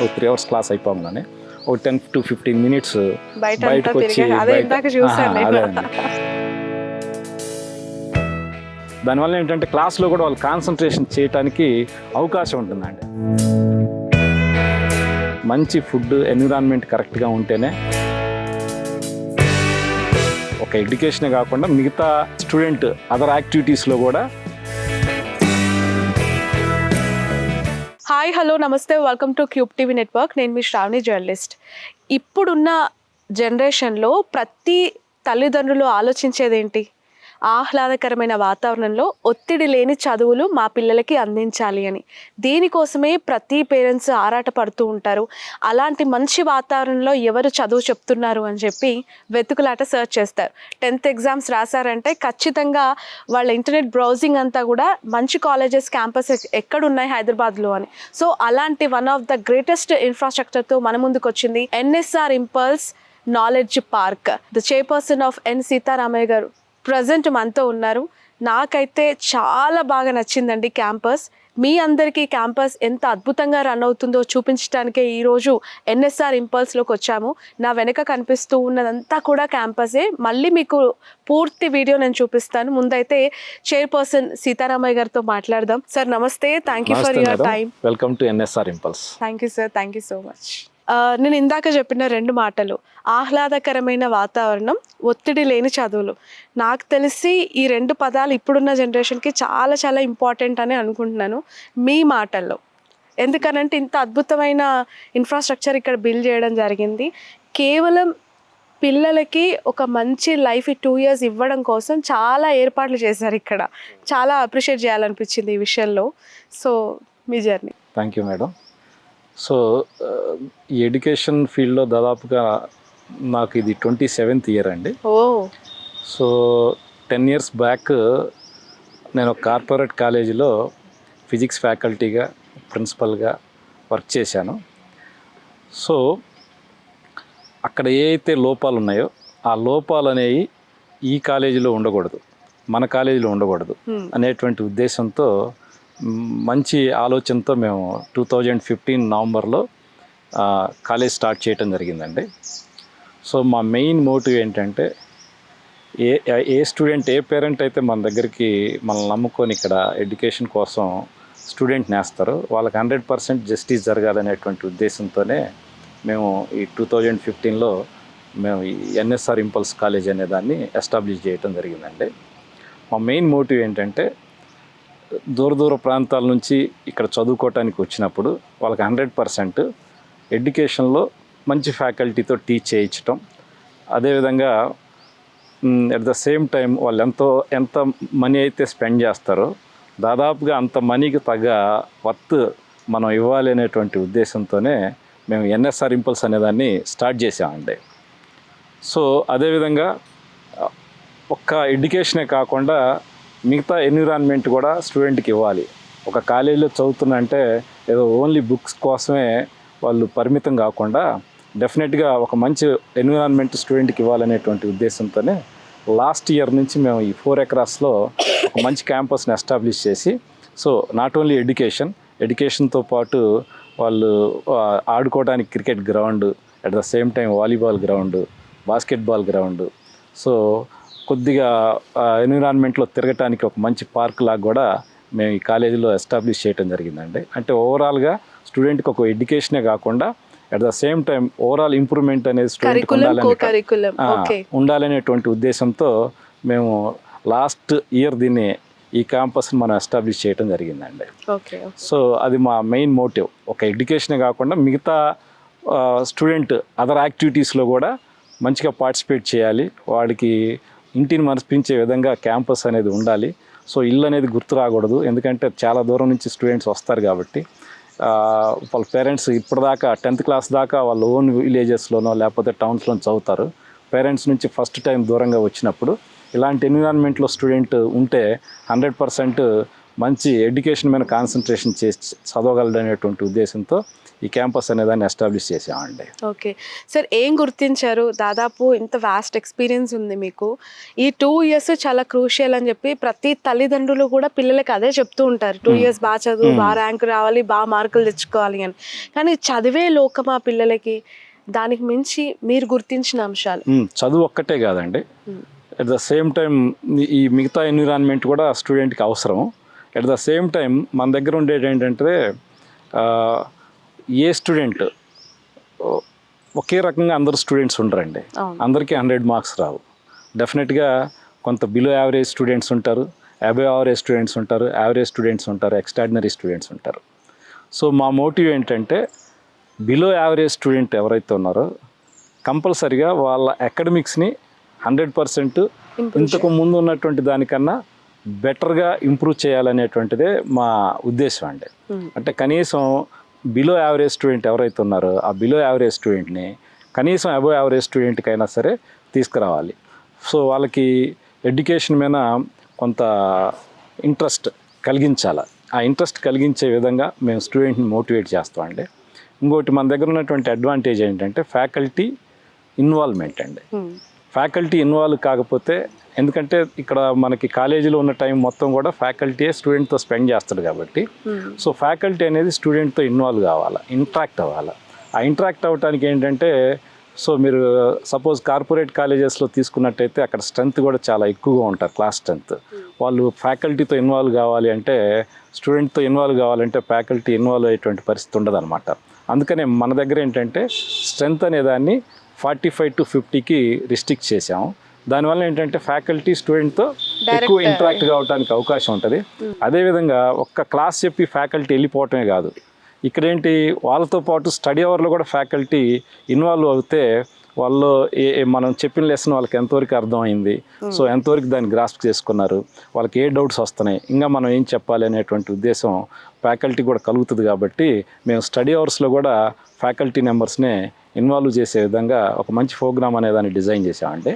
ఒక three hours class అయిపోగానే ఒక టెన్ టు ఫిఫ్టీన్ మినిట్స్ బయటకు వచ్చి అదే. దానివల్ల ఏంటంటే క్లాస్లో కూడా వాళ్ళు కాన్సన్ట్రేషన్ చేయడానికి అవకాశం ఉంటుందండి. మంచి ఫుడ్ ఎన్విరాన్మెంట్ కరెక్ట్గా ఉంటేనే ఒక ఎడ్యుకేషనే కాకుండా మిగతా స్టూడెంట్ అదర్ యాక్టివిటీస్లో కూడా హాయ్ హలో నమస్తే. Welcome to Cube TV network నేను మీ శ్రావణి జర్నలిస్ట్. ఇప్పుడున్న జనరేషన్లో ప్రతి తల్లిదండ్రులు ఆలోచించేది ఏంటి ఆహ్లాదకరమైన వాతావరణంలో ఒత్తిడి లేని చదువులు మా పిల్లలకి అందించాలి అని. దీనికోసమే ప్రతి పేరెంట్స్ ఆరాట పడుతూ ఉంటారు. అలాంటి మంచి వాతావరణంలో ఎవరు చదువు చెప్తున్నారు అని చెప్పి వెతుకులాట సెర్చ్ చేస్తారు. టెన్త్ ఎగ్జామ్స్ రాశారంటే ఖచ్చితంగా వాళ్ళ ఇంటర్నెట్ బ్రౌజింగ్ అంతా కూడా మంచి కాలేజెస్ క్యాంపస్ ఎక్కడున్నాయి హైదరాబాద్లో అని. సో అలాంటి వన్ ఆఫ్ ద గ్రేటెస్ట్ ఇన్ఫ్రాస్ట్రక్చర్తో మన ముందుకు వచ్చింది NSR Impulse knowledge park. The chairperson of N Sitaramaiah గారు ప్రజెంట్ మనతో ఉన్నారు. నాకైతే చాలా బాగా నచ్చిందండి క్యాంపస్. మీ అందరికీ క్యాంపస్ ఎంత అద్భుతంగా రన్ అవుతుందో చూపించడానికే ఈరోజు ఎన్ఎస్ఆర్ ఇంపల్స్లోకి వచ్చాము. నా వెనక కనిపిస్తూ ఉన్నదంతా కూడా క్యాంపసే మళ్ళీ మీకు పూర్తి వీడియో నేను చూపిస్తాను. ముందైతే చైర్పర్సన్ సీతారామయ్య గారితో మాట్లాడదాం. సార్ నమస్తే. Thank you for your time welcome to NSR Impulse. Thank you sir thank you so much నేను ఇందాక చెప్పిన రెండు మాటలు ఆహ్లాదకరమైన వాతావరణం ఒత్తిడి లేని చదువులు. నాకు తెలిసి ఈ రెండు పదాలు ఇప్పుడున్న జనరేషన్కి చాలా చాలా ఇంపార్టెంట్ అని అనుకుంటున్నాను మీ మాటల్లో. ఎందుకనంటే ఇంత అద్భుతమైన ఇన్ఫ్రాస్ట్రక్చర్ ఇక్కడ బిల్డ్ చేయడం జరిగింది. కేవలం పిల్లలకి ఒక మంచి లైఫ్ టూ ఇయర్స్ ఇవ్వడం కోసం చాలా ఏర్పాట్లు చేశారు ఇక్కడ. చాలా అప్రిషియేట్ చేయాలనిపించింది ఈ విషయంలో. So me journey. Thank you madam. So ఈ ఎడ్యుకేషన్ ఫీల్డ్లో దాదాపుగా నాకు ఇది ట్వంటీ సెవెంత్ ఇయర్ అండి. సో టెన్ ఇయర్స్ బ్యాక్ నేను ఒక కార్పొరేట్ కాలేజీలో ఫిజిక్స్ ఫ్యాకల్టీగా ప్రిన్సిపల్గా వర్క్ చేశాను. సో అక్కడ ఏ అయితే లోపాలు ఉన్నాయో ఆ లోపాలు అనేవి ఈ కాలేజీలో ఉండకూడదు. మన కాలేజీలో ఉండకూడదు. అనేటువంటి ఉద్దేశంతో మంచి ఆలోచనతో మేము టూ థౌజండ్ ఫిఫ్టీన్ నవంబర్లో కాలేజ్ స్టార్ట్ చేయటం జరిగిందండి. సో మా మెయిన్ మోటివ్ ఏంటంటే ఏ ఏ స్టూడెంట్ ఏ పేరెంట్ అయితే మన దగ్గరికి మనల్ని నమ్ముకొని ఇక్కడ ఎడ్యుకేషన్ కోసం స్టూడెంట్ నేస్తారు వాళ్ళకి హండ్రెడ్ పర్సెంట్ జస్టిస్ జరగాలనేటువంటి ఉద్దేశంతోనే మేము ఈ టూ థౌజండ్ ఫిఫ్టీన్లో మేము ఈ ఎన్ఎస్ఆర్ ఇంపల్స్ కాలేజ్ అనే దాన్ని ఎస్టాబ్లిష్ చేయటం జరిగిందండి. మా మెయిన్ మోటివ్ ఏంటంటే దూర దూర ప్రాంతాల నుంచి ఇక్కడ చదువుకోవటానికి వచ్చినప్పుడు వాళ్ళకి హండ్రెడ్ పర్సెంట్ ఎడ్యుకేషన్లో మంచి ఫ్యాకల్టీతో టీచ్ చేయించటం. అదేవిధంగా అట్ ద సేమ్ టైం వాళ్ళు ఎంతో ఎంత మనీ అయితే స్పెండ్ చేస్తారో దాదాపుగా అంత మనీకి తగ్గ వర్త్ మనం ఇవ్వాలి అనేటువంటి ఉద్దేశంతోనే మేము ఎన్ఎస్ఆర్ ఇంపల్స్ అనేదాన్ని స్టార్ట్ చేసామండి. సో అదేవిధంగా ఒక్క ఎడ్యుకేషనే కాకుండా మిగతా ఎన్విరాన్మెంట్ కూడా స్టూడెంట్కి ఇవ్వాలి. ఒక కాలేజీలో చదువుతున్నంటే ఏదో ఓన్లీ బుక్స్ కోసమే వాళ్ళు పరిమితం కాకుండా డెఫినెట్గా ఒక మంచి ఎన్విరాన్మెంట్ స్టూడెంట్కి ఇవ్వాలనేటువంటి ఉద్దేశంతోనే లాస్ట్ ఇయర్ నుంచి మేము ఈ ఫోర్ ఎకరాస్లో ఒక మంచి క్యాంపస్ని ఎస్టాబ్లిష్ చేసి సో నాట్ ఓన్లీ ఎడ్యుకేషన్ ఎడ్యుకేషన్తో పాటు వాళ్ళు ఆడుకోవడానికి cricket ground at the same time volleyball ground basketball ground. So కొద్దిగా ఎన్విరాన్మెంట్లో తిరగటానికి ఒక మంచి పార్క్ లాగా కూడా మేము ఈ కాలేజీలో ఎస్టాబ్లిష్ చేయడం జరిగిందండి. అంటే ఓవరాల్గా స్టూడెంట్కి ఒక ఎడ్యుకేషనే కాకుండా at the same time overall improvement అనేది కో ఉండాలని ఉండాలనేటువంటి ఉద్దేశంతో మేము లాస్ట్ ఇయర్ దీన్ని ఈ క్యాంపస్ని మనం ఎస్టాబ్లిష్ చేయడం జరిగిందండి. ఓకే సో అది మా మెయిన్ మోటివ్. ఒక ఎడ్యుకేషనే కాకుండా మిగతా స్టూడెంట్ అదర్ యాక్టివిటీస్లో కూడా మంచిగా పార్టిసిపేట్ చేయాలి. వాడికి ఇంటిని మనిపించే విధంగా క్యాంపస్ అనేది ఉండాలి. సో ఇల్లు అనేది గుర్తు రాకూడదు. ఎందుకంటే చాలా దూరం నుంచి స్టూడెంట్స్ వస్తారు కాబట్టి వాళ్ళ పేరెంట్స్ ఇప్పటిదాకా టెన్త్ క్లాస్ దాకా వాళ్ళ ఓన్ విలేజెస్లోనో లేకపోతే టౌన్స్లోనో చదువుతారు. పేరెంట్స్ నుంచి ఫస్ట్ టైం దూరంగా వచ్చినప్పుడు ఇలాంటి ఎన్విరాన్మెంట్లో స్టూడెంట్ ఉంటే హండ్రెడ్ పర్సెంట్ మంచి ఎడ్యుకేషన్ మీద కాన్సన్ట్రేషన్ చేసి చదవగలడనేటువంటి ఉద్దేశంతో ఈ క్యాంపస్ అనేదాన్ని ఎస్టాబ్లిష్ చేసామండి ఓకే. సార్ ఏం గుర్తించారు? దాదాపు ఇంత వాస్ట్ ఎక్స్పీరియన్స్ ఉంది మీకు. ఈ టూ ఇయర్స్ చాలా క్రూషియల్ అని చెప్పి ప్రతి తల్లిదండ్రులు కూడా పిల్లలకి అదే చెప్తూ ఉంటారు. టూ ఇయర్స్ బాగా చదువు బాగా ర్యాంక్ రావాలి బాగా మార్కులు తెచ్చుకోవాలి అని. కానీ చదివే లోకమా పిల్లలకి? దానికి మించి మీరు గుర్తించిన అంశాలు? ఉమ్, చదువు ఒక్కటే కాదండి. అట్ ద సేమ్ టైం ఈ మిగతా ఎన్విరాన్మెంట్ కూడా స్టూడెంట్కి అవసరం. అట్ ద సేమ్ టైం మన దగ్గర ఉండేది ఏంటంటే ఆ, ఏ స్టూడెంట్ ఒకే రకంగా అందరు స్టూడెంట్స్ ఉండరండి. అందరికీ హండ్రెడ్ మార్క్స్ రావు. డెఫినెట్గా కొంత బిలో యావరేజ్ స్టూడెంట్స్ ఉంటారు అబవ్ యావరేజ్ స్టూడెంట్స్ ఉంటారు యావరేజ్ స్టూడెంట్స్ ఉంటారు ఎక్స్ట్రాడినరీ స్టూడెంట్స్ ఉంటారు. సో మా మోటివ్ ఏంటంటే బిలో యావరేజ్ స్టూడెంట్ ఎవరైతే ఉన్నారో కంపల్సరిగా వాళ్ళ అకాడమిక్స్ని హండ్రెడ్ పర్సెంట్ ఇంతకు ముందు ఉన్నటువంటి దానికన్నా బెటర్గా ఇంప్రూవ్ చేయాలనేటువంటిదే మా ఉద్దేశం అండి. అంటే కనీసం బిలో యావరేజ్ స్టూడెంట్ ఎవరైతే ఉన్నారో ఆ బిలో యావరేజ్ స్టూడెంట్ని కనీసం అబో యావరేజ్ స్టూడెంట్కైనా సరే తీసుకురావాలి. సో వాళ్ళకి ఎడ్యుకేషన్ మీద కొంత ఇంట్రెస్ట్ కలిగించాలి. ఆ ఇంట్రెస్ట్ కలిగించే విధంగా మేము స్టూడెంట్ని మోటివేట్ చేస్తామండి ఇంకోటి మన దగ్గర ఉన్నటువంటి అడ్వాంటేజ్ ఏంటంటే ఫ్యాకల్టీ ఇన్వాల్వ్మెంట్ అండి. ఫ్యాకల్టీ ఇన్వాల్వ్ కాకపోతే ఎందుకంటే ఇక్కడ మనకి కాలేజీలో ఉన్న టైం మొత్తం కూడా ఫ్యాకల్టీయే స్టూడెంట్తో స్పెండ్ చేస్తాడు కాబట్టి. సో ఫ్యాకల్టీ అనేది స్టూడెంట్తో ఇన్వాల్వ్ కావాలి ఇంట్రాక్ట్ అవ్వాలి. ఆ ఇంట్రాక్ట్ అవ్వటానికి ఏంటంటే సో మీరు సపోజ్ కార్పొరేట్ కాలేజెస్లో తీసుకున్నట్టయితే అక్కడ స్ట్రెంత్ కూడా చాలా ఎక్కువగా ఉంటారు క్లాస్ స్ట్రెంత్ వాళ్ళు ఫ్యాకల్టీతో ఇన్వాల్వ్ కావాలి అంటే స్టూడెంట్తో ఇన్వాల్వ్ కావాలంటే ఫ్యాకల్టీ ఇన్వాల్వ్ అయ్యేటువంటి పరిస్థితి ఉండదన్నమాట. అందుకనే మన దగ్గర ఏంటంటే స్ట్రెంత్ అనే దాన్ని ఫార్టీ ఫైవ్ టు ఫిఫ్టీకి రిస్ట్రిక్ట్ చేసాము దానివల్ల ఏంటంటే ఫ్యాకల్టీ స్టూడెంట్తో ఎక్కువ ఇంటరాక్ట్ కావడానికి అవకాశం ఉంటుంది. అదేవిధంగా ఒక్క క్లాస్ చెప్పి ఫ్యాకల్టీ వెళ్ళిపోవటమే కాదు. ఇక్కడ ఏంటి వాళ్ళతో పాటు స్టడీ అవర్లో కూడా ఫ్యాకల్టీ ఇన్వాల్వ్ అవుతే వాళ్ళు ఏ మనం చెప్పిన లెసన్ వాళ్ళకి ఎంతవరకు అర్థమైంది. సో ఎంతవరకు దాన్ని గ్రాస్ప్ చేసుకున్నారు. వాళ్ళకి ఏ డౌట్స్ వస్తున్నాయి. ఇంకా మనం ఏం చెప్పాలి అనేటువంటి ఉద్దేశం ఫ్యాకల్టీ కూడా కలుగుతుంది కాబట్టి మేము స్టడీ అవర్స్లో కూడా ఫ్యాకల్టీ మెంబర్స్నే ఇన్వాల్వ్ చేసే విధంగా ఒక మంచి ప్రోగ్రామ్ అనేదాన్ని డిజైన్ చేసామండి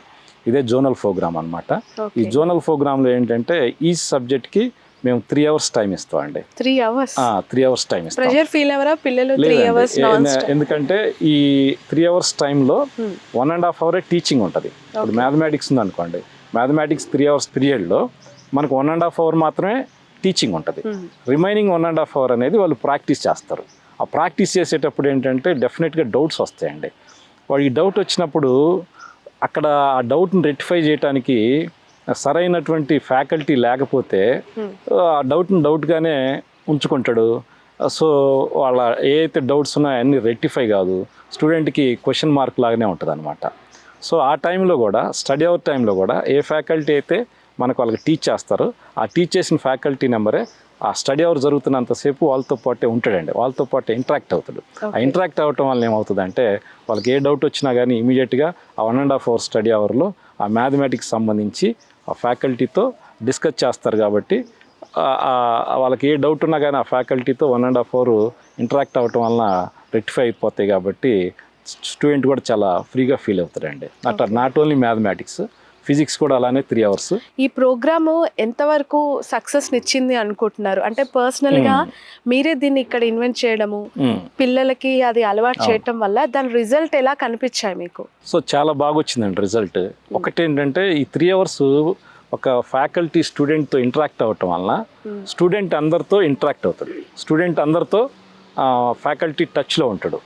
ఇదే జోనల్ ప్రోగ్రామ్ అనమాట ఈ జోనల్ ప్రోగ్రాంలో ఏంటంటే ఈ సబ్జెక్ట్కి మేము త్రీ అవర్స్ టైం ఇస్తామండి. Three hours three hours time ఇస్తాం. ప్రెషర్ ఫీల్ అవరా పిల్లలు త్రీ. అవర్స్ ఎందుకంటే ఈ త్రీ అవర్స్ టైంలో వన్ అండ్ హాఫ్ అవరే టీచింగ్ ఉంటుంది. ఇప్పుడు మ్యాథమెటిక్స్ ఉంది అనుకోండి మ్యాథమెటిక్స్ త్రీ అవర్స్ పీరియడ్లో మనకు వన్ అండ్ హాఫ్ అవర్ మాత్రమే టీచింగ్ ఉంటుంది. Remaining one and half hour అనేది వాళ్ళు ప్రాక్టీస్ చేస్తారు. ఆ ప్రాక్టీస్ చేసేటప్పుడు ఏంటంటే డెఫినెట్గా డౌట్స్ వస్తాయండి. వాడికి డౌట్ వచ్చినప్పుడు అక్కడ ఆ డౌట్ని రెక్టిఫై చేయడానికి సరైనటువంటి ఫ్యాకల్టీ లేకపోతే ఆ డౌట్ని డౌట్గానే ఉంచుకుంటాడు. సో వాళ్ళ ఏ అయితే డౌట్స్ ఉన్నాయో అన్నీ రెక్టిఫై కాదు. స్టూడెంట్కి క్వశ్చన్ మార్క్ లాగానే ఉంటుంది అనమాట సో ఆ టైంలో కూడా స్టడీ అవర్ టైంలో కూడా ఏ ఫ్యాకల్టీ అయితే మనకు వాళ్ళకి టీచ్ చేస్తారో ఆ టీచ్ చేసిన ఫ్యాకల్టీ నెంబరే ఆ స్టడీ అవర్ జరుగుతున్నంతసేపు వాళ్ళతో పాటే ఉంటాడండి. వాళ్ళతో పాటే ఇంటరాక్ట్ అవుతాడు. ఆ ఇంటరాక్ట్ అవ్వటం వల్ల ఏమవుతుందంటే వాళ్ళకి ఏ డౌట్ వచ్చినా కానీ ఇమీడియట్గా ఆ one and half hour study అవర్లో ఆ మ్యాథమెటిక్స్ సంబంధించి ఆ ఫ్యాకల్టీతో డిస్కస్ చేస్తారు కాబట్టి వాళ్ళకి ఏ డౌట్ ఉన్నా కానీ ఆ ఫ్యాకల్టీతో one and half hour interact అవ్వటం వలన రెక్టిఫై అయిపోతాయి కాబట్టి స్టూడెంట్ కూడా చాలా ఫ్రీగా ఫీల్ అవుతారండి అట్లా నాట్ ఓన్లీ మ్యాథమెటిక్స్ ఫిజిక్స్ కూడా అలానే త్రీ అవర్స్ ఈ ప్రోగ్రాము ఎంతవరకు సక్సెస్ ఇచ్చింది అనుకుంటున్నారు? అంటే పర్సనల్గా మీరే దీన్ని ఇక్కడ ఇన్వెంట్ చేయడము పిల్లలకి అది అలవాటు చేయటం వల్ల దాని రిజల్ట్ ఎలా కనిపించాయి మీకు? సో చాలా బాగా వచ్చిందండి రిజల్ట్ ఒకటి ఏంటంటే ఈ త్రీ అవర్స్ ఒక ఫ్యాకల్టీ స్టూడెంట్తో ఇంటరాక్ట్ అవ్వటం వలన స్టూడెంట్ అందరితో ఇంటరాక్ట్ అవుతాడు. స్టూడెంట్ అందరితో ఫ్యాకల్టీ టచ్లో ఉంటాడు.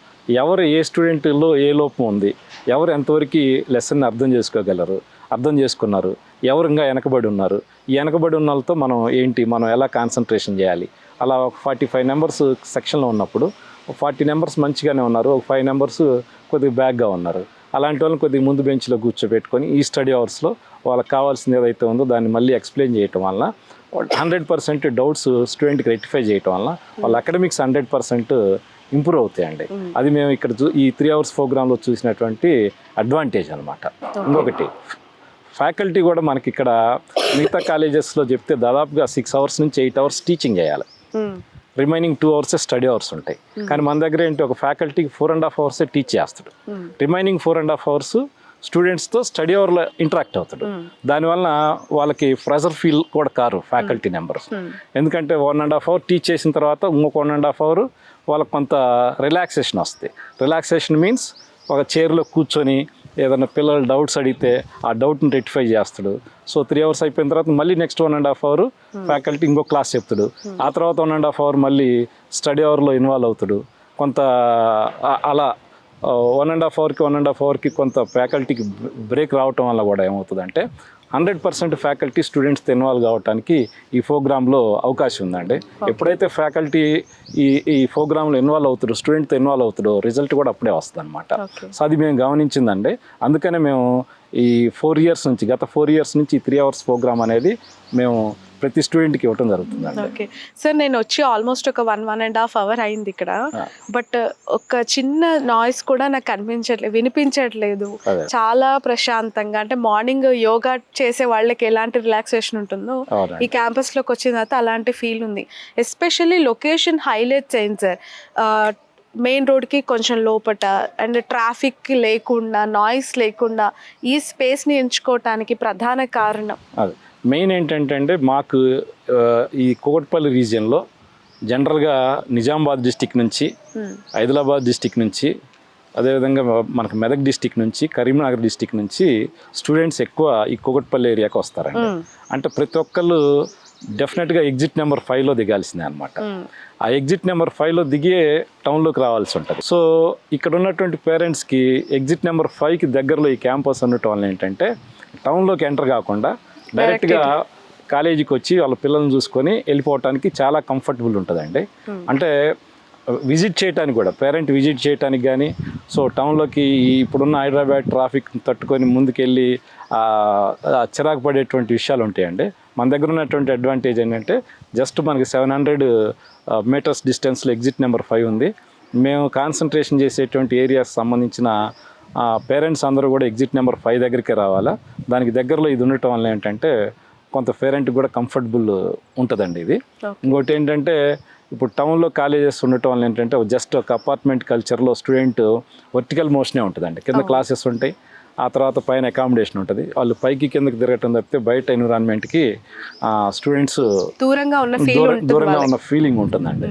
ఎవరు ఏ స్టూడెంట్లో ఏ లోపం ఉంది? ఎవరు ఎంతవరకు లెసన్ అర్థం చేసుకోగలరు? అర్థం చేసుకున్నారు. ఎవరు ఇంకా వెనకబడి ఉన్నారు? ఈ వెనకబడి ఉన్న వాళ్ళతో మనం ఏంటి? మనం ఎలా కాన్సన్ట్రేషన్ చేయాలి? అలా ఒక ఫార్టీ ఫైవ్ నెంబర్స్ సెక్షన్లో ఉన్నప్పుడు ఫార్టీ నెంబర్స్ మంచిగానే ఉన్నారు. ఒక ఫైవ్ నెంబర్స్ కొద్దిగా బ్యాక్గా ఉన్నారు. అలాంటి వాళ్ళని కొద్దిగా ముందు బెంచ్లో కూర్చోబెట్టుకొని ఈ స్టడీ అవర్స్లో వాళ్ళకి కావాల్సింది ఏదైతే ఉందో దాన్ని మళ్ళీ ఎక్స్ప్లెయిన్ చేయటం వల్ల హండ్రెడ్ పర్సెంట్ డౌట్స్ స్టూడెంట్కి రెక్టిఫై చేయటం వల్ల వాళ్ళ అకాడమిక్స్ హండ్రెడ్ పర్సెంట్ ఇంప్రూవ్ అవుతాయండి. అది మేము ఇక్కడ చూ- ఈ త్రీ అవర్స్ ప్రోగ్రాంలో చూసినటువంటి అడ్వాంటేజ్ అనమాట ఇంకొకటి ఫ్యాకల్టీ కూడా మనకి ఇక్కడ మిగతా కాలేజెస్లో చెప్తే దాదాపుగా సిక్స్ అవర్స్ నుంచి ఎయిట్ అవర్స్ టీచింగ్ చేయాలి. Remaining two hours study hours ఉంటాయి. కానీ మన దగ్గర ఏంటి ఒక ఫ్యాకల్టీకి ఫోర్ అండ్ హాఫ్ అవర్సే టీచ్ చేస్తాడు. Remaining four and half hours స్టూడెంట్స్తో study అవర్లో ఇంటరాక్ట్ అవుతాడు. దానివల్ల వాళ్ళకి ప్రెజర్ ఫీల్ కూడా కారు ఫ్యాకల్టీ మెంబర్స్ ఎందుకంటే one and half hour teach చేసిన తర్వాత ఇంకొక వన్ అండ్ హాఫ్ అవర్ వాళ్ళకి కొంత రిలాక్సేషన్ వస్తుంది రిలాక్సేషన్ మీన్స్ ఒక చైర్లో కూర్చొని ఏదైనా పిల్లలు డౌట్స్ అడిగితే ఆ డౌట్ని రెక్టిఫై చేస్తాడు. సో త్రీ అవర్స్ అయిపోయిన తర్వాత మళ్ళీ next one and half hour faculty ఇంకో క్లాస్ చెప్తాడు. ఆ తర్వాత వన్ అండ్ హాఫ్ అవర్ మళ్ళీ స్టడీ అవర్లో ఇన్వాల్వ్ అవుతాడు. కొంత అలా వన్ అండ్ హాఫ్ అవర్కి వన్ అండ్ హాఫ్ అవర్కి కొంత ఫ్యాకల్టీకి బ్రేక్ రావటం వల్ల కూడా ఏమవుతుందంటే హండ్రెడ్ పర్సెంట్ ఫ్యాకల్టీ స్టూడెంట్స్తో ఇన్వాల్వ్ కావడానికి ఈ ప్రోగ్రాంలో అవకాశం ఉందండి. ఎప్పుడైతే ఫ్యాకల్టీ ఈ ఈ ప్రోగ్రాంలో ఇన్వాల్వ్ అవుతాడో స్టూడెంట్తో ఇన్వాల్వ్ అవుతాడో రిజల్ట్ కూడా అప్పుడే వస్తుంది అనమాట సో అది మేము గమనించిందండి. అందుకనే మేము ఈ ఫోర్ ఇయర్స్ నుంచి గత ఫోర్ ఇయర్స్ నుంచి ఈ త్రీ అవర్స్ ప్రోగ్రామ్ అనేది మేము ప్రతి స్టూడెంట్కి ఇవ్వటం జరుగుతుందండి ఓకే సార్ నేను వచ్చి ఆల్మోస్ట్ ఒక one one and half hour అయింది ఇక్కడ. బట్ ఒక చిన్న నాయిస్ కూడా నాకు కనిపించట్లేదు వినిపించట్లేదు. చాలా ప్రశాంతంగా అంటే మార్నింగ్ యోగా చేసే వాళ్ళకి ఎలాంటి రిలాక్సేషన్ ఉంటుందో ఈ క్యాంపస్లోకి వచ్చిన తర్వాత అలాంటి ఫీల్ ఉంది. ఎస్పెషల్లీ లొకేషన్ హైలైట్స్ అయింది సార్ మెయిన్ రోడ్కి కొంచెం లోపట అండ్ ట్రాఫిక్ లేకుండా నాయిస్ లేకుండా ఈ స్పేస్ని ఎంచుకోవటానికి ప్రధాన కారణం. అదే. మెయిన్ ఏంటంటే అండి మాకు ఈ కూకట్పల్లి రీజియన్లో జనరల్గా నిజామాబాద్ డిస్టిక్ నుంచి Hmm. హైదరాబాద్ డిస్టిక్ నుంచి అదేవిధంగా మనకు మెదక్ డిస్టిక్ నుంచి కరీంనగర్ డిస్టిక్ నుంచి స్టూడెంట్స్ ఎక్కువ ఈ కూకట్పల్లి ఏరియాకి వస్తారండి Hmm. అంటే ప్రతి ఒక్కళ్ళు డెఫినెట్గా ఎగ్జిట్ నెంబర్ ఫైవ్లో దిగాల్సిందే అనమాట Hmm. ఆ ఎగ్జిట్ నెంబర్ ఫైవ్లో దిగే టౌన్లోకి రావాల్సి ఉంటుంది సో ఇక్కడ ఉన్నటువంటి పేరెంట్స్కి ఎగ్జిట్ నెంబర్ ఫైవ్కి దగ్గరలో ఈ క్యాంపస్ ఉండటం వల్ల ఏంటంటే టౌన్లోకి ఎంటర్ కాకుండా డైరెక్ట్గా కాలేజీకి వచ్చి వాళ్ళ పిల్లల్ని చూసుకొని వెళ్ళిపోవటానికి చాలా కంఫర్టబుల్ ఉంటుందండి. అంటే విజిట్ చేయడానికి కూడా పేరెంట్ విజిట్ చేయడానికి కానీ సో టౌన్లోకి ఇప్పుడున్న హైదరాబాద్ ట్రాఫిక్ తట్టుకొని ముందుకెళ్ళి చిరాకు పడేటువంటి విషయాలు ఉంటాయండి. మన దగ్గర ఉన్నటువంటి అడ్వాంటేజ్ ఏంటంటే జస్ట్ మనకి సెవెన్ హండ్రెడ్ మీటర్స్ డిస్టెన్స్లో ఎగ్జిట్ నెంబర్ ఫైవ్ ఉంది. మేము కాన్సన్ట్రేషన్ చేసేటువంటి ఏరియాస్ సంబంధించిన పేరెంట్స్ అందరూ కూడా ఎగ్జిట్ నెంబర్ ఫైవ్ దగ్గరికి రావాలా. దానికి దగ్గరలో ఇది ఉండటం వల్ల ఏంటంటే కొంత పేరెంట్ కూడా కంఫర్టబుల్ ఉంటుందండి ఇది. ఇంకోటి ఏంటంటే ఇప్పుడు టౌన్లో కాలేజెస్ ఉండటం వల్ల ఏంటంటే జస్ట్ ఒక అపార్ట్మెంట్ కల్చర్లో స్టూడెంట్ వర్టికల్ మోషనే ఉంటుందండి కింద క్లాసెస్ ఉంటాయి ఆ తర్వాత పైన అకామిడేషన్ ఉంటుంది వాళ్ళు పైకి కిందకి తిరగటం తప్పితే బయట ఎన్విరాన్మెంట్కి స్టూడెంట్స్ దూరంగా ఉన్న దూరంగా. ఉన్న ఫీలింగ్ ఉంటుందండి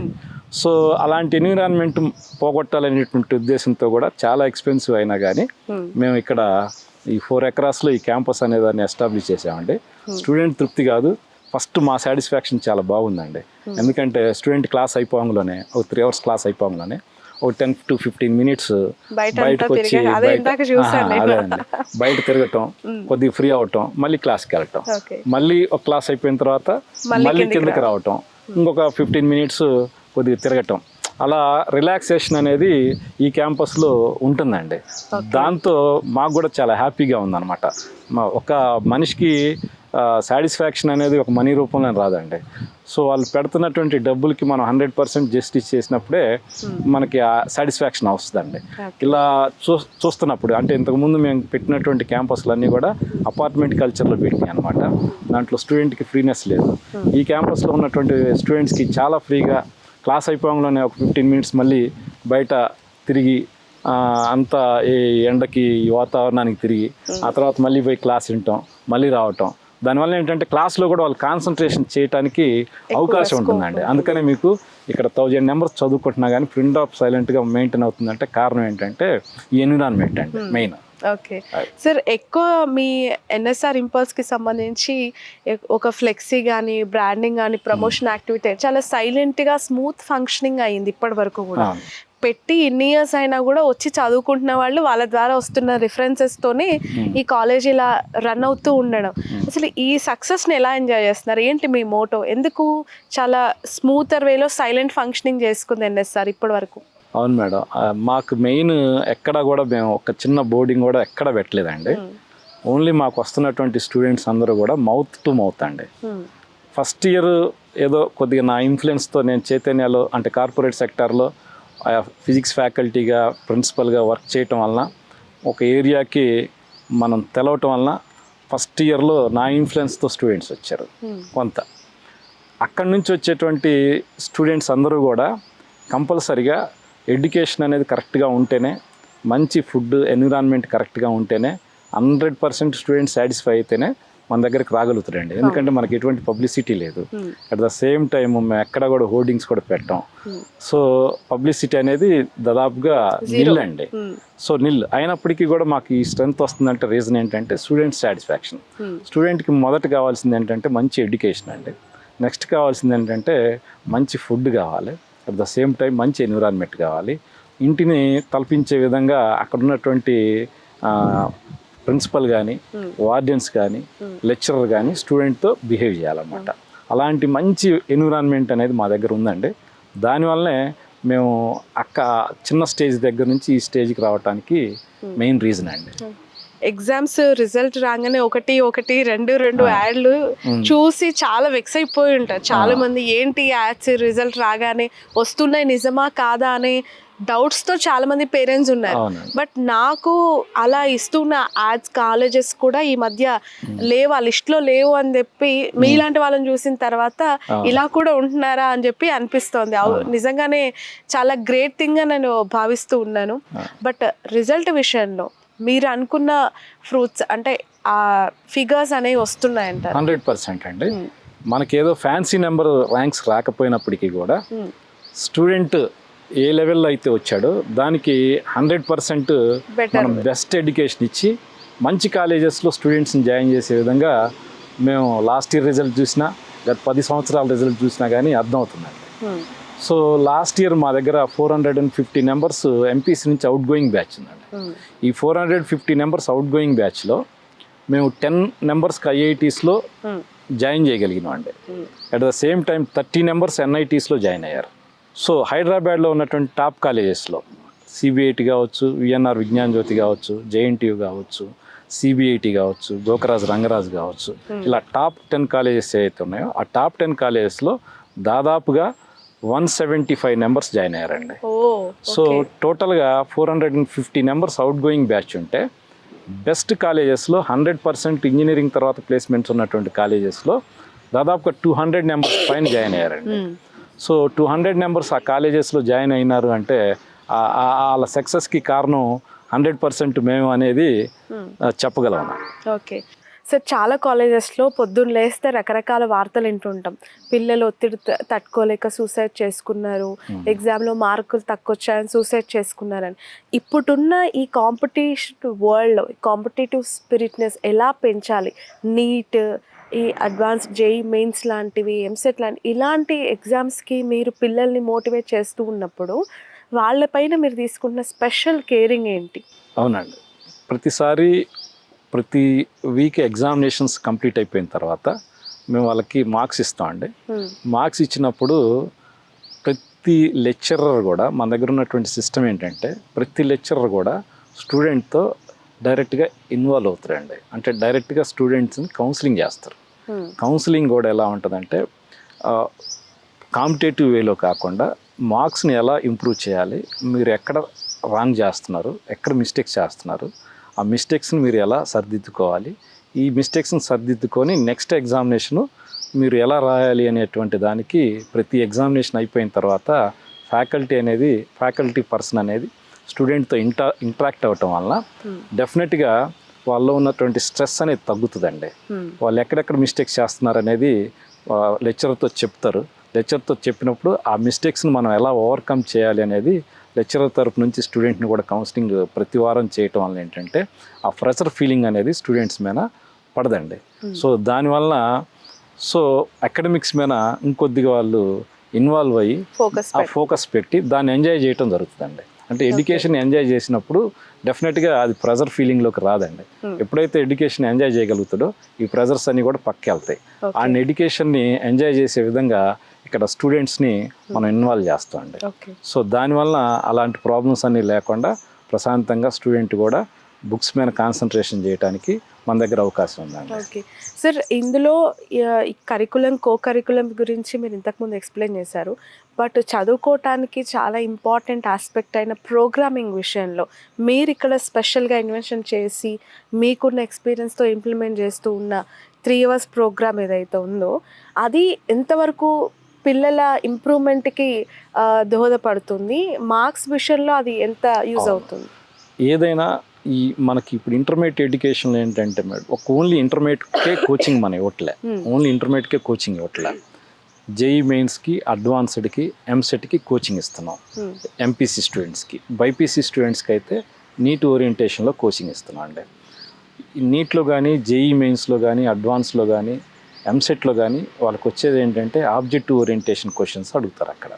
సో అలాంటి ఎన్విరాన్మెంట్ పోగొట్టాలనేటువంటి ఉద్దేశంతో కూడా చాలా ఎక్స్పెన్సివ్ అయినా కానీ. మేము ఇక్కడ ఈ ఫోర్ ఎకరాస్లో ఈ క్యాంపస్ అనే దాన్ని ఎస్టాబ్లిష్ చేసామండి స్టూడెంట్ తృప్తి కాదు. ఫస్ట్ మా సాటిస్ఫాక్షన్ చాలా బాగుందండి. ఎందుకంటే స్టూడెంట్ క్లాస్ అయిపోగానే ఒక త్రీ అవర్స్ క్లాస్ అయిపోగానే ఒక టెన్ టు ఫిఫ్టీన్ మినిట్స్ బయటకు వచ్చి. అదే అండి. బయట తిరగటం కొద్దిగా ఫ్రీ అవటం మళ్ళీ క్లాస్కి వెళ్ళటం. మళ్ళీ ఒక క్లాస్ అయిపోయిన తర్వాత మళ్ళీ కిందకి రావటం. ఇంకొక ఫిఫ్టీన్ మినిట్స్ కొద్దిగా తిరగటం. అలా రిలాక్సేషన్ అనేది ఈ క్యాంపస్లో ఉంటుందండి. దాంతో మాకు కూడా చాలా హ్యాపీగా ఉందన్నమాట. ఒక మనిషికి సాటిస్ఫాక్షన్ అనేది ఒక మనీ రూపంలో రాదండి. సో వాళ్ళు పెడుతున్నటువంటి డబ్బులకి మనం హండ్రెడ్ పర్సెంట్ జస్టిస్ చేసినప్పుడే మనకి ఆ సాటిస్ఫాక్షన్ వస్తుందండి. ఇలా చూ చూస్తున్నప్పుడు అంటే ఇంతకుముందు మేము పెట్టినటువంటి క్యాంపస్లన్నీ కూడా అపార్ట్మెంట్ కల్చర్లో పెట్టినాయి అనమాట దాంట్లో స్టూడెంట్కి ఫ్రీనెస్ లేదు. ఈ క్యాంపస్లో ఉన్నటువంటి స్టూడెంట్స్కి చాలా ఫ్రీగా క్లాస్ అయిపోగానే ఒక ఫిఫ్టీన్ మినిట్స్ మళ్ళీ బయట తిరిగి అంతా ఈ ఎండకి ఈ వాతావరణానికి తిరిగి ఆ తర్వాత మళ్ళీ పోయి క్లాస్ వింటాం మళ్ళీ రావటం. దానివల్ల ఏంటంటే క్లాస్లో కూడా వాళ్ళు కాన్సన్ట్రేషన్ చేయడానికి అవకాశం ఉంటుందండి. అందుకనే మీకు ఇక్కడ థౌజండ్ నెంబర్స్ చదువుకుంటున్నా కానీ ప్రింట్ ఆఫ్ సైలెంట్గా మెయింటైన్ అవుతుందంటే కారణం ఏంటంటే ఈ ఎన్విరాన్మెంట్ అండి మెయిన్ ఓకే సార్ ఎక్కువ మీ ఎన్ఎస్ఆర్ ఇంపల్స్కి సంబంధించి ఒక ఫ్లెక్సీ కానీ బ్రాండింగ్ కానీ ప్రమోషన్ యాక్టివిటీ చాలా సైలెంట్గా స్మూత్ ఫంక్షనింగ్ అయ్యింది ఇప్పటి వరకు కూడా. పెట్టి ఇన్ని ఇయర్స్ అయినా కూడా వచ్చి చదువుకుంటున్న వాళ్ళు వాళ్ళ ద్వారా వస్తున్న రిఫరెన్సెస్తోనే ఈ కాలేజ్ ఇలా రన్ అవుతూ ఉండడం. అసలు ఈ సక్సెస్ని ఎలా ఎంజాయ్ చేస్తున్నారు? ఏంటి మీ మోటో ఎందుకు చాలా స్మూతర్ వేలో సైలెంట్ ఫంక్షనింగ్ చేసుకుంది ఎన్ఎస్ఆర్ ఇప్పటి వరకు? అవును మేడం. మాకు మెయిన్ ఎక్కడ కూడా మేము ఒక చిన్న బోర్డింగ్ కూడా ఎక్కడ పెట్టలేదండి. ఓన్లీ మాకు వస్తున్నటువంటి స్టూడెంట్స్ అందరూ కూడా మౌత్ టు మౌత్ అండి. ఫస్ట్ ఇయర్ ఏదో కొద్దిగా నా ఇన్ఫ్లుయెన్స్తో నేను చైతన్యలో అంటే కార్పొరేట్ సెక్టార్లో ఫిజిక్స్ ఫ్యాకల్టీగా ప్రిన్సిపల్గా వర్క్ చేయటం వలన ఒక ఏరియాకి మనం తెలవటం వలన ఫస్ట్ ఇయర్లో నా ఇన్ఫ్లుయెన్స్తో స్టూడెంట్స్ వచ్చారు. కొంత. అక్కడి నుంచి వచ్చేటువంటి స్టూడెంట్స్ అందరూ కూడా కంపల్సరిగా ఎడ్యుకేషన్ అనేది కరెక్ట్గా ఉంటేనే మంచి ఫుడ్ ఎన్విరాన్మెంట్ కరెక్ట్గా ఉంటేనే హండ్రెడ్ పర్సెంట్ స్టూడెంట్ సాటిస్ఫై అయితేనే మన దగ్గరికి రాగలుగుతారండి ఎందుకంటే మనకి ఎటువంటి పబ్లిసిటీ లేదు. అట్ ద సేమ్ టైం మేము ఎక్కడ కూడా హోర్డింగ్స్ కూడా పెట్టాం. సో పబ్లిసిటీ అనేది దాదాపుగా నిల్ అండి సో నిల్. అయినప్పటికీ కూడా మాకు ఈ స్ట్రెంత్ వస్తుందంటే రీజన్ ఏంటంటే స్టూడెంట్ సాటిస్ఫాక్షన్. స్టూడెంట్కి మొదట కావాల్సింది ఏంటంటే మంచి ఎడ్యుకేషన్ అండి. నెక్స్ట్ కావాల్సింది ఏంటంటే మంచి ఫుడ్ కావాలి. అట్ ద సేమ్ టైం మంచి ఎన్విరాన్మెంట్ కావాలి. ఇంటిని తలపించే విధంగా అక్కడ ఉన్నటువంటి ప్రిన్సిపల్ కానీ వార్డెన్స్ కానీ లెక్చరర్ కానీ స్టూడెంట్తో బిహేవ్ చేయాలన్నమాట. అలాంటి మంచి ఎన్విరాన్మెంట్ అనేది మా దగ్గర ఉందండి. దానివల్లనే మేము అక్క చిన్న స్టేజ్ దగ్గర నుంచి ఈ స్టేజ్కి రావడానికి మెయిన్ రీజన్ అండి. ఎగ్జామ్స్ రిజల్ట్ రాగానే ఒకటి ఒకటి రెండు రెండు యాడ్లు చూసి చాలా వెక్స్ అయిపోయి ఉంటారు. చాలా మంది ఏంటి యాడ్స్ రిజల్ట్ రాగానే వస్తున్నాయి నిజమా కాదా అనే డౌట్స్తో చాలా మంది పేరెంట్స్ ఉన్నారు. బట్ నాకు అలా ఇస్తున్న యాడ్స్ కాలేజెస్ కూడా ఈ మధ్య లేవు. ఆ లిస్ట్లో లేవు అని చెప్పి మీలాంటి వాళ్ళని చూసిన తర్వాత ఇలా కూడా ఉంటున్నారా అని చెప్పి అనిపిస్తోంది. అవు- నిజంగానే చాలా గ్రేట్ థింగ్గా నేను భావిస్తూ ఉన్నాను. బట్ రిజల్ట్ విషయంలో మీరు అనుకున్న ఫ్రూట్స్ అంటే ఆ ఫిగర్స్ అనేవి వస్తున్నాయంటారు. హండ్రెడ్ పర్సెంట్ అండి. మనకేదో ఫ్యాన్సీ నెంబర్ ర్యాంక్స్ రాకపోయినప్పటికీ కూడా. స్టూడెంట్ ఏ లెవెల్లో అయితే వచ్చాడో దానికి హండ్రెడ్ పర్సెంట్ మనం బెస్ట్ ఎడ్యుకేషన్ ఇచ్చి మంచి కాలేజెస్లో స్టూడెంట్స్ని జాయిన్ చేసే విధంగా మేము లాస్ట్ ఇయర్ రిజల్ట్ చూసినా గత పది సంవత్సరాల రిజల్ట్ చూసినా కానీ అర్థమవుతుందండి. సో లాస్ట్ ఇయర్ మా దగ్గర four hundred and fifty numbers MPC నుంచి అవుట్ గోయింగ్ బ్యాచ్ ఉందండి. ఈ four hundred fifty numbers out going బ్యాచ్లో మేము టెన్ నెంబర్స్కి ఐఐటీస్లో జాయిన్ చేయగలిగినాం అండి. At the same time thirty numbers ఎన్ఐటీస్లో join అయ్యారు. సో హైదరాబాద్లో ఉన్నటువంటి టాప్ కాలేజెస్లో సిబిఐటి కావచ్చు విఎన్ఆర్ విజ్ఞాన్ జ్యోతి కావచ్చు జేఎన్టీయు కావచ్చు సిబిఐటి కావచ్చు గోకరాజ్ రంగరాజ్ కావచ్చు. ఇలా టాప్ టెన్ కాలేజెస్ ఏవైతే ఉన్నాయో ఆ టాప్ టెన్ కాలేజెస్లో దాదాపుగా one seventy five numbers join అయ్యారండి. సో టోటల్గా four hundred and fifty numbers out going batch ఉంటే బెస్ట్ కాలేజెస్లో హండ్రెడ్ పర్సెంట్ ఇంజనీరింగ్ తర్వాత ప్లేస్మెంట్స్ ఉన్నటువంటి కాలేజెస్లో దాదాపుగా టూ హండ్రెడ్ నెంబర్స్ పైన జాయిన్ అయ్యారండి. సో టూ హండ్రెడ్ నెంబర్స్ ఆ కాలేజెస్లో జాయిన్ అయినారు అంటే వాళ్ళ సక్సెస్కి కారణం హండ్రెడ్ పర్సెంట్ మేము అనేది చెప్పగలం ఓకే. సార్ చాలా కాలేజెస్లో పొద్దున్న లేస్తే రకరకాల వార్తలు వింటుంటాం. పిల్లలు ఒత్తిడి తట్టుకోలేక సూసైడ్ చేసుకున్నారు. ఎగ్జామ్లో మార్కులు తక్కువ వచ్చాయని సూసైడ్ చేసుకున్నారని. ఇప్పుడున్న ఈ కాంపిటీషన్ వరల్డ్లో కాంపిటేటివ్ స్పిరిట్నెస్ ఎలా పెంచాలి? నీట్ ఈ అడ్వాన్స్ జేఈ మెయిన్స్ లాంటివి ఎంసెట్ లాంటి ఇలాంటి ఎగ్జామ్స్కి మీరు పిల్లల్ని మోటివేట్ చేస్తూ ఉన్నప్పుడు వాళ్ళపైన మీరు తీసుకున్న స్పెషల్ కేరింగ్ ఏంటి? అవునండి. ప్రతిసారి ప్రతి వీక్ ఎగ్జామినేషన్స్ కంప్లీట్ అయిపోయిన తర్వాత మేము వాళ్ళకి మార్క్స్ ఇస్తామండి మార్క్స్ ఇచ్చినప్పుడు ప్రతి లెక్చరర్ కూడా మన దగ్గర ఉన్నటువంటి సిస్టమ్ ఏంటంటే ప్రతి లెక్చరర్ కూడా స్టూడెంట్తో డైరెక్ట్గా ఇన్వాల్వ్ అవుతారండి. అంటే డైరెక్ట్గా స్టూడెంట్స్ని కౌన్సిలింగ్ చేస్తారు. కౌన్సిలింగ్ కూడా ఎలా ఉంటుందంటే కాంపిటేటివ్ వేలో కాకుండా మార్క్స్ని ఎలా ఇంప్రూవ్ చేయాలి మీరు ఎక్కడ రాంగ్ చేస్తున్నారు ఎక్కడ మిస్టేక్స్ చేస్తున్నారు ఆ మిస్టేక్స్ని మీరు ఎలా సరిదిద్దుకోవాలి? ఈ మిస్టేక్స్ని సరిదిద్దుకొని నెక్స్ట్ ఎగ్జామినేషను మీరు ఎలా రాయాలి అనేటువంటి దానికి ప్రతి ఎగ్జామినేషన్ అయిపోయిన తర్వాత ఫ్యాకల్టీ అనేది ఫ్యాకల్టీ పర్సన్ అనేది స్టూడెంట్తో ఇంటా ఇంటరాక్ట్ అవ్వటం వల్ల డెఫినెట్గా వాళ్ళలో ఉన్నటువంటి స్ట్రెస్ అనేది తగ్గుతుందండి. వాళ్ళు ఎక్కడెక్కడ మిస్టేక్స్ చేస్తున్నారు అనేది లెక్చరర్తో చెప్తారు. లెక్చర్తో చెప్పినప్పుడు ఆ మిస్టేక్స్ని మనం ఎలా ఓవర్కమ్ చేయాలి అనేది లెక్చరర్ తరపు నుంచి స్టూడెంట్ని కూడా కౌన్సిలింగ్ ప్రతి వారం చేయటం వల్ల ఏంటంటే ఆ ప్రెషర్ ఫీలింగ్ అనేది స్టూడెంట్స్ మీద పడదండి. సో దానివల్ల సో అకాడమిక్స్ మీద ఇంకొద్దిగా వాళ్ళు ఇన్వాల్వ్ అయ్యి ఫోకస్ ఆ ఫోకస్ పెట్టి దాన్ని ఎంజాయ్ చేయటం జరుగుతుందండి. అంటే ఎడ్యుకేషన్ ఎంజాయ్ చేసినప్పుడు డెఫినెట్గా అది ప్రెజర్ ఫీలింగ్లోకి రాదండి. ఎప్పుడైతే ఎడ్యుకేషన్ ఎంజాయ్ చేయగలుగుతాడో ఈ ప్రెజర్స్ అన్ని కూడా పక్కకి వెళ్తాయి ఆ ఎడ్యుకేషన్ని ఎంజాయ్ చేసే విధంగా ఇక్కడ స్టూడెంట్స్ని మనం ఇన్వాల్వ్ చేస్తామండి ఓకే. సో దానివల్ల అలాంటి ప్రాబ్లమ్స్ అన్నీ లేకుండా ప్రశాంతంగా స్టూడెంట్ కూడా బుక్స్ మీద కాన్సన్ట్రేషన్ చేయడానికి మన దగ్గర అవకాశం ఉందండి. ఓకే. సార్ ఇందులో ఈ కరికులం కో కరికులం గురించి మీరు ఇంతకుముందు ఎక్స్ప్లెయిన్ చేశారు. బట్ చదువుకోవటానికి చాలా ఇంపార్టెంట్ ఆస్పెక్ట్ అయిన ప్రోగ్రామింగ్ విషయంలో మీరు ఇక్కడ స్పెషల్గా ఇన్వెన్షన్ చేసి మీకున్న ఎక్స్పీరియన్స్తో ఇంప్లిమెంట్ చేస్తూ ఉన్న త్రీ అవర్స్ ప్రోగ్రామ్ ఏదైతే ఉందో అది ఎంతవరకు పిల్లల ఇంప్రూవ్మెంట్కి దోహదపడుతుంది. మార్క్స్ విషయంలో అది ఎంత యూజ్ అవుతుంది? ఏదైనా ఈ మనకి ఇప్పుడు ఇంటర్మీడియట్ ఎడ్యుకేషన్లో ఏంటంటే మేడం ఒక ఓన్లీ ఇంటర్మీడియట్కే కోచింగ్ మనం ఇవ్వట్లే. ఓన్లీ ఇంటర్మీడియట్కే కోచింగ్ ఇవ్వట్లే. జేఈ మెయిన్స్కి అడ్వాన్స్డ్కి ఎంసెట్కి కోచింగ్ ఇస్తున్నాం. ఎంపీసీ స్టూడెంట్స్కి. బైపీసీ స్టూడెంట్స్కి అయితే నీట్ ఓరియంటేషన్లో కోచింగ్ ఇస్తున్నాం అండి. నీట్లో కానీ జేఈ మెయిన్స్లో కానీ అడ్వాన్స్లో కానీ ఎంసెట్లో కానీ వాళ్ళకి వచ్చేది ఏంటంటే ఆబ్జెక్టివ్ ఓరియంటేషన్ క్వశ్చన్స్ అడుగుతారు అక్కడ.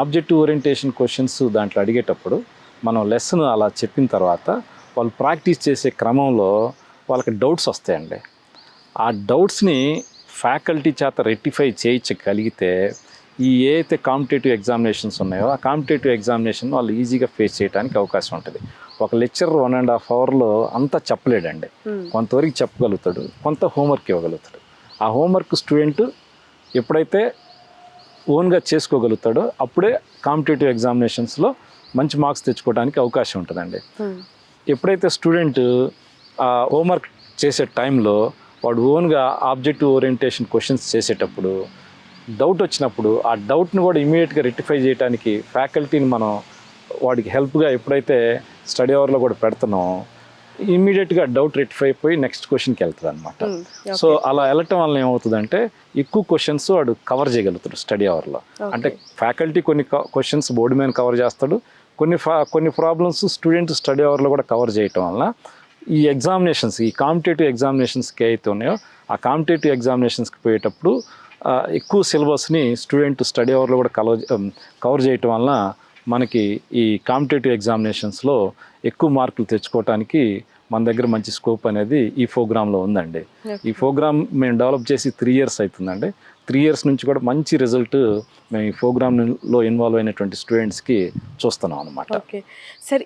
ఆబ్జెక్టివ్ ఓరియంటేషన్ క్వశ్చన్స్ దాంట్లో అడిగేటప్పుడు మనం లెసన్ అలా చెప్పిన తర్వాత వాళ్ళు ప్రాక్టీస్ చేసే క్రమంలో వాళ్ళకి డౌట్స్ వస్తాయండి. ఆ డౌట్స్ని ఫ్యాకల్టీ చేత రెక్టిఫై చేయించగలిగితే ఈ ఏ అయితే కాంపిటేటివ్ ఎగ్జామినేషన్స్ ఉన్నాయో ఆ కాంపిటేటివ్ ఎగ్జామినేషన్ వాళ్ళు ఈజీగా ఫేస్ చేయడానికి అవకాశం ఉంటుంది. ఒక లెక్చర్ వన్ అండ్ హాఫ్ అవర్లో అంతా చెప్పలేడండి. కొంతవరకు చెప్పగలుగుతాడు కొంత హోంవర్క్ ఇవ్వగలుగుతాడు. ఆ హోంవర్క్ స్టూడెంట్ ఎప్పుడైతే ఓన్గా చేసుకోగలుగుతాడో అప్పుడే కాంపిటేటివ్ ఎగ్జామినేషన్స్లో మంచి మార్క్స్ తెచ్చుకోవడానికి అవకాశం ఉంటుందండి. ఎప్పుడైతే స్టూడెంట్ ఆ హోంవర్క్ చేసే టైంలో వాడు ఓన్గా ఆబ్జెక్టివ్ ఓరియంటేషన్ క్వశ్చన్స్ చేసేటప్పుడు డౌట్ వచ్చినప్పుడు ఆ డౌట్ని కూడా ఇమీడియట్గా రెక్టిఫై చేయడానికి ఫ్యాకల్టీని మనం వాడికి హెల్ప్గా ఎప్పుడైతే స్టడీ అవర్లో కూడా పెడుతున్నామో ఇమీడియట్గా డౌట్ రెక్టిఫై అయిపోయి నెక్స్ట్ క్వశ్చన్కి వెళ్తుంది అనమాట సో అలా వెళ్ళటం వల్ల ఏమవుతుందంటే ఎక్కువ క్వశ్చన్స్ వాడు కవర్ చేయగలుగుతాడు స్టడీ అవర్లో. అంటే ఫ్యాకల్టీ కొన్ని క్వశ్చన్స్ బోర్డు మీద కవర్ చేస్తాడు. కొన్ని ఫా- కొన్ని ప్రాబ్లమ్స్ స్టూడెంట్ స్టడీ అవర్లో కూడా కవర్ చేయటం వల్ల ఈ ఎగ్జామినేషన్స్ ఈ కాంపిటేటివ్ ఎగ్జామినేషన్స్కి అయితే ఉన్నాయో ఆ కాంపిటేటివ్ ఎగ్జామినేషన్స్కి పోయేటప్పుడు ఎక్కువ సిలబస్ని స్టూడెంట్ స్టడీ అవర్లో కూడా కవర్ కవర్ చేయటం వల్ల మనకి ఈ కాంపిటేటివ్ ఎగ్జామినేషన్స్లో ఎక్కువ మార్కులు తెచ్చుకోవటానికి మన దగ్గర మంచి స్కోప్ అనేది ఈ ప్రోగ్రాంలో ఉందండి. ఈ ప్రోగ్రామ్ మేము డెవలప్ చేసి త్రీ ఇయర్స్ అవుతుందండి త్రీ ఇయర్స్ నుంచి కూడా మంచి రిజల్ట్ మేము ఈ ప్రోగ్రాంలో ఇన్వాల్వ్ అయినటువంటి స్టూడెంట్స్కి చూస్తున్నాం అనమాట ఓకే. సార్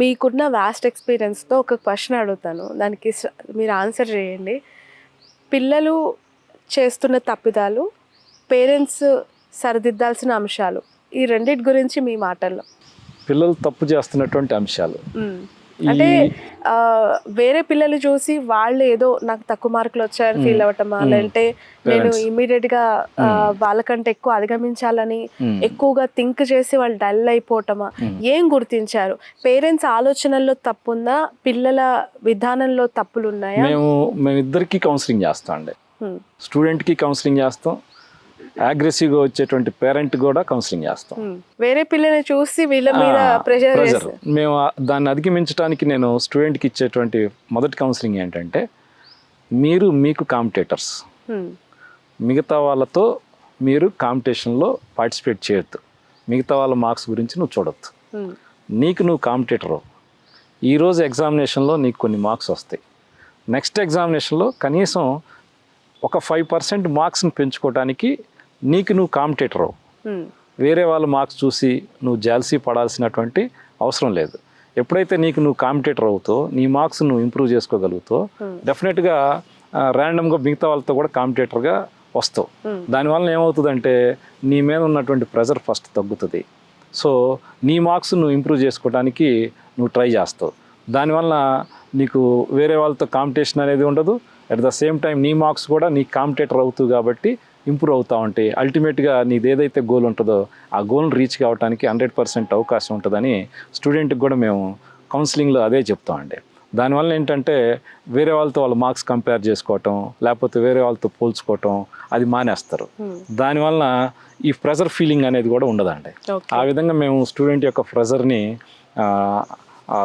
మీకున్న వాస్ట్ ఎక్స్పీరియన్స్తో ఒక క్వశ్చన్ అడుగుతాను. దానికి మీరు ఆన్సర్ చేయండి. పిల్లలు చేస్తున్న తప్పిదాలు పేరెంట్స్ సరిదిద్దాల్సిన అంశాలు ఈ రెండిటి గురించి మీ మాటల్లో. పిల్లలు తప్పు చేస్తున్నటువంటి అంశాలు. అంటే ఆ, వేరే పిల్లలు చూసి వాళ్ళు ఏదో నాకు తక్కువ మార్కులు వచ్చాయని ఫీల్ అవ్వటమా? లేదంటే నేను ఇమీడియట్గా వాళ్ళకంటే ఎక్కువ అధిగమించాలని. ఎక్కువగా థింక్ చేసి వాళ్ళు డల్ అయిపోవటమా? ఏం గుర్తించారు? పేరెంట్స్ ఆలోచనల్లో తప్పుందా? పిల్లల విధానంలో తప్పులు ఉన్నాయా మేము మేము ఇద్దరికి కౌన్సిలింగ్ చేస్తాం అండి. మ్మ్. స్టూడెంట్కి కౌన్సిలింగ్ చేస్తాం. అగ్రెసివ్గా వచ్చేటువంటి పేరెంట్ కూడా కౌన్సిలింగ్ చేస్తాం. మ్మ్. వేరే పిల్లని చూసి వీళ్ళ మీద ప్రెషర్ మేము దాన్ని అధిగమించడానికి నేను స్టూడెంట్కి ఇచ్చేటువంటి మొదటి కౌన్సిలింగ్ ఏంటంటే మీరు మీకు కాంపిటేటర్స్ మిగతా వాళ్ళతో మీరు కాంపిటీషన్లో పార్టిసిపేట్ చేయొద్దు. మిగతా వాళ్ళ మార్క్స్ గురించి నువ్వు చూడొద్దు. నీకు నువ్వు కాంపిటేటరు ఈరోజు ఎగ్జామినేషన్లో నీకు కొన్ని మార్క్స్ వస్తాయి. నెక్స్ట్ ఎగ్జామినేషన్లో కనీసం ఒక ఫైవ్ పర్సెంట్ మార్క్స్ని పెంచుకోవడానికి నీకు నువ్వు కాంపిటేటరు. వేరే వాళ్ళ మార్క్స్ చూసి నువ్వు జాల్సీ పడాల్సినటువంటి అవసరం లేదు. ఎప్పుడైతే నీకు నువ్వు కాంపిటేటర్ అవుతావు నీ మార్క్స్ నువ్వు ఇంప్రూవ్ చేసుకోగలుగుతావు డెఫినెట్గా ర్యాండమ్గా మిగతా వాళ్ళతో కూడా కాంపిటేటర్గా వస్తావు. దానివల్ల ఏమవుతుందంటే నీ మీద ఉన్నటువంటి ప్రెజర్ ఫస్ట్ తగ్గుతుంది. సో నీ మార్క్స్ నువ్వు ఇంప్రూవ్ చేసుకోవడానికి నువ్వు ట్రై చేస్తావు. దానివల్ల నీకు వేరే వాళ్ళతో కాంపిటీషన్ అనేది ఉండదు. అట్ ద సేమ్ టైం నీ మార్క్స్ కూడా నీ కాంపిటేటర్ అవుతావు కాబట్టి ఇంప్రూవ్ అవుతా ఉంటాయి అల్టిమేట్గా నీది ఏదైతే గోల్ ఉంటుందో ఆ గోల్ని రీచ్ కావడానికి హండ్రెడ్ పర్సెంట్ అవకాశం ఉంటుందని స్టూడెంట్కి కూడా మేము కౌన్సిలింగ్లో అదే చెప్తామండి దానివల్ల ఏంటంటే వేరే వాళ్ళతో వాళ్ళ మార్క్స్ కంపేర్ చేసుకోవటం లేకపోతే వేరే వాళ్ళతో పోల్చుకోవటం అది మానేస్తారు. దానివల్ల ఈ ప్రెజర్ ఫీలింగ్ అనేది కూడా ఉండదండి. ఆ విధంగా మేము స్టూడెంట్ యొక్క ప్రెజర్ని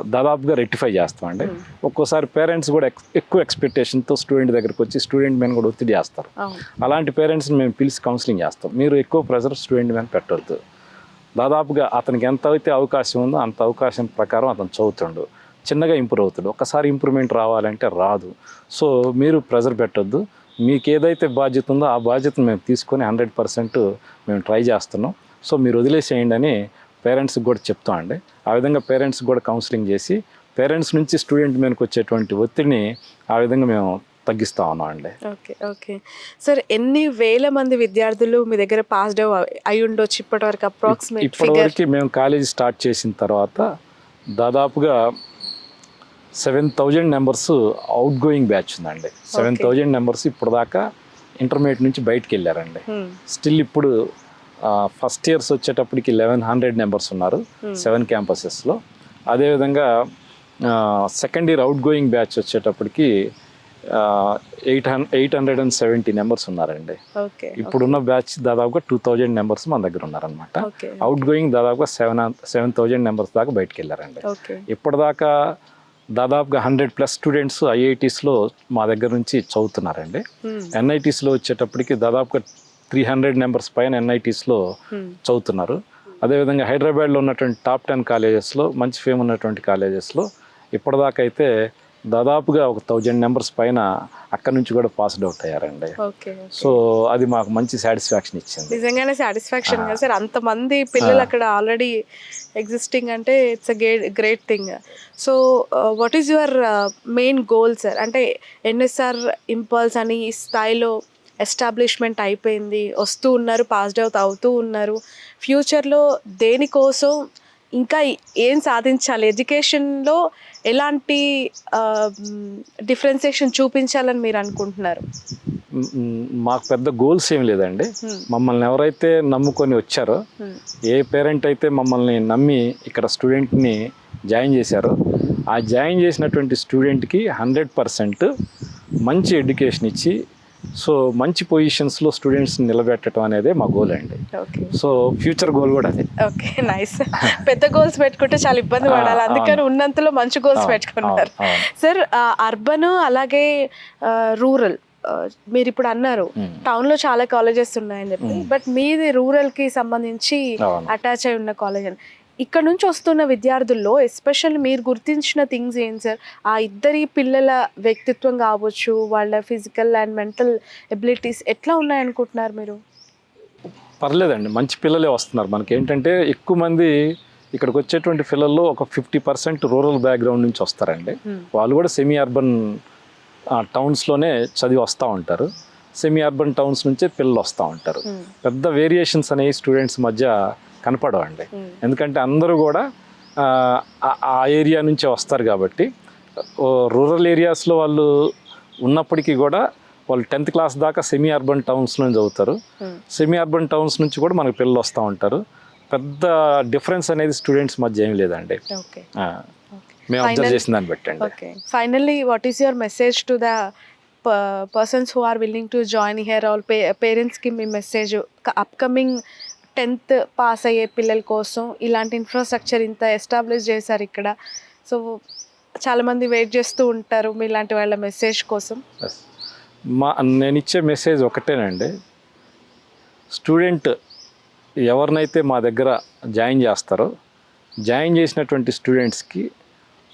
దాదాపుగా రెక్టిఫై చేస్తామండి. ఒక్కోసారి పేరెంట్స్ కూడా ఎక్- ఎక్కువ ఎక్స్పెక్టేషన్తో స్టూడెంట్ దగ్గరికి వచ్చి స్టూడెంట్ మీద కూడా ఒత్తిడి చేస్తారు. అలాంటి పేరెంట్స్ని మేము పిలిచి కౌన్సిలింగ్ చేస్తాం. మీరు ఎక్కువ ప్రెజర్ స్టూడెంట్ మీద పెట్టొద్దు. దాదాపుగా అతనికి ఎంత అయితే అవకాశం ఉందో అంత అవకాశం ప్రకారం అతను చదువుతుండు. చిన్నగా ఇంప్రూవ్ అవుతాడు. ఒక్కసారి ఇంప్రూవ్మెంట్ రావాలంటే రాదు. సో మీరు ప్రెజర్ పెట్టొద్దు. మీకు ఏదైతే బాధ్యత ఉందో ఆ బాధ్యతను మేము తీసుకొని హండ్రెడ్ పర్సెంట్ మేము ట్రై చేస్తున్నాం. సో మీరు వదిలేసేయండి అని పేరెంట్స్కి కూడా చెప్తాం అండి ఆ విధంగా పేరెంట్స్కి కూడా కౌన్సిలింగ్ చేసి పేరెంట్స్ నుంచి స్టూడెంట్ మీదకి వచ్చేటువంటి ఒత్తిడిని ఆ విధంగా మేము తగ్గిస్తా ఉన్నాం అండి. Okay okay. సార్ ఎన్ని వేల మంది విద్యార్థులు మీ దగ్గర పాస్డ్ అయి ఉండొచ్చు ఇప్పటి వరకు అప్రాక్సిమేట్ ఇప్పటివరకు మేము కాలేజీ స్టార్ట్ చేసిన తర్వాత దాదాపుగా seven thousand numbers out going batch ఉందండి. సెవెన్ థౌజండ్ నెంబర్స్ ఇప్పుడు దాకా ఇంటర్మీడియట్ నుంచి బయటికి వెళ్ళారండి. స్టిల్ ఇప్పుడు ఫస్ట్ ఇయర్స్ వచ్చేటప్పటికి లెవెన్ హండ్రెడ్ నెంబర్స్ ఉన్నారు సెవెన్ క్యాంపసెస్లో అదేవిధంగా second year out going batch వచ్చేటప్పటికి eight hundred eight hundred and seventy numbers ఉన్నారండి. ఇప్పుడున్న బ్యాచ్ దాదాపుగా టూ థౌజండ్ నెంబర్స్ మన దగ్గర ఉన్నారనమాట అవుట్ గోయింగ్ దాదాపుగా సెవెన్ సెవెన్ థౌజండ్ నెంబర్స్ దాకా బయటకు వెళ్ళారండి. ఇప్పటిదాకా దాదాపుగా హండ్రెడ్ ప్లస్ స్టూడెంట్స్ ఐఐటీస్లో మా దగ్గర నుంచి చదువుతున్నారండి. ఎన్ఐటీస్లో వచ్చేటప్పటికి దాదాపుగా త్రీ హండ్రెడ్ నెంబర్స్ పైన ఎన్ఐటీస్లో చదువుతున్నారు. అదేవిధంగా హైదరాబాద్లో ఉన్నటువంటి టాప్ టెన్ కాలేజెస్లో మంచి ఫేమ్ ఉన్నటువంటి కాలేజెస్లో ఇప్పటిదాకా అయితే దాదాపుగా ఒక థౌజండ్ నెంబర్స్ పైన అక్కడి నుంచి కూడా పాస్డ్ అవుట్ అయ్యారండి. ఓకే సో అది మాకు మంచి సాటిస్ఫాక్షన్ ఇచ్చింది. నిజంగానే సాటిస్ఫాక్షన్ సార్. అంతమంది పిల్లలు అక్కడ ఆల్రెడీ ఎగ్జిస్టింగ్ అంటే it's a great great thing so what is your main goal sir అంటే ఎన్ఎస్ఆర్ ఇంపల్స్ అని ఈ స్థాయిలో ఎస్టాబ్లిష్మెంట్ అయిపోయింది వస్తూ ఉన్నారు పాస్డ్ అవుట్ అవుతూ ఉన్నారు ఫ్యూచర్లో దేనికోసం ఇంకా ఏం సాధించాలి ఎడ్యుకేషన్లో ఎలాంటి డిఫరెన్సియేషన్ చూపించాలని మీరు అనుకుంటున్నారు మాకు పెద్ద గోల్స్ ఏం లేదండి. మమ్మల్ని ఎవరైతే నమ్ముకొని వచ్చారో. ఏ పేరెంట్ అయితే మమ్మల్ని నమ్మి ఇక్కడ స్టూడెంట్ని జాయిన్ చేశారో ఆ జాయిన్ చేసినటువంటి స్టూడెంట్కి హండ్రెడ్ పర్సెంట్ మంచి ఎడ్యుకేషన్ ఇచ్చి సో మంచి పొజిషన్స్లో స్టూడెంట్స్ని నిలబెట్టడం అనేదే మా గోల్ అండి ఓకే సో ఫ్యూచర్ గోల్ కూడా అదే ఓకే నైస్ పెద్ద గోల్స్ పెట్టుకుంటే చాలా ఇబ్బంది పడాలి అందుకని. ఉన్నంతలో మంచి గోల్స్ పెట్టుకున్నారు అవును. సార్ అర్బన్ అలాగే రూరల్ మీరు ఇప్పుడు అన్నారు Hmm. టౌన్లో చాలా కాలేజెస్ ఉన్నాయని చెప్పి Hmm. బట్ మీది రూరల్కి సంబంధించి. అటాచ్ అయి ఉన్న కాలేజ్ అని ఇక్కడ నుంచి వస్తున్న విద్యార్థుల్లో ఎస్పెషల్ మీరు గుర్తించిన థింగ్స్ ఏం సార్? ఆ ఇద్దరి పిల్లల వ్యక్తిత్వం కావచ్చు వాళ్ళ ఫిజికల్ అండ్ మెంటల్ ఎబిలిటీస్ ఎట్లా ఉన్నాయనుకుంటున్నారు మీరు? పర్లేదండి మంచి పిల్లలే వస్తున్నారు. మనకి ఏంటంటే ఎక్కువ మంది ఇక్కడికి వచ్చేటువంటి పిల్లల్లో ఒక ఫిఫ్టీ పర్సెంట్ రూరల్ బ్యాక్గ్రౌండ్ నుంచి వస్తారండి. వాళ్ళు కూడా సెమీ అర్బన్ టౌన్స్లోనే చదివి వస్తూ ఉంటారు. సెమీ అర్బన్ టౌన్స్ నుంచే పిల్లలు వస్తూ ఉంటారు. పెద్ద వేరియేషన్స్ అనేవి స్టూడెంట్స్ మధ్య కనపడవండి. ఎందుకంటే అందరూ కూడా ఆ, ఏరియా నుంచే వస్తారు కాబట్టి రూరల్ ఏరియాస్లో వాళ్ళు ఉన్నప్పటికీ కూడా వాళ్ళు టెన్త్ క్లాస్ దాకా సెమీ అర్బన్ టౌన్స్లో చదువుతారు Hmm. సెమీ అర్బన్ టౌన్స్ నుంచి కూడా మనకు పిల్లలు వస్తూ ఉంటారు పెద్ద డిఫరెన్స్ అనేది స్టూడెంట్స్ మధ్య ఏం లేదండి మేము అబ్జర్వ్ చేసిన దాన్ని బట్టి అండి Okay. Finally, what is your message to the uh, persons who are willing to join here? All pa- parents కి మీ మెసేజ్ అప్కమింగ్ టెన్త్ పాస్ అయ్యే పిల్లల కోసం ఇలాంటి ఇన్ఫ్రాస్ట్రక్చర్ ఇంత ఎస్టాబ్లిష్ చేశారు ఇక్కడ. సో చాలామంది వెయిట్ చేస్తూ ఉంటారు మీలాంటి వాళ్ళ మెసేజ్ కోసం. మా నేను ఇచ్చే మెసేజ్ ఒకటేనండి. స్టూడెంట్ ఎవరినైతే మా దగ్గర జాయిన్ చేస్తారో జాయిన్ చేసినటువంటి స్టూడెంట్స్కి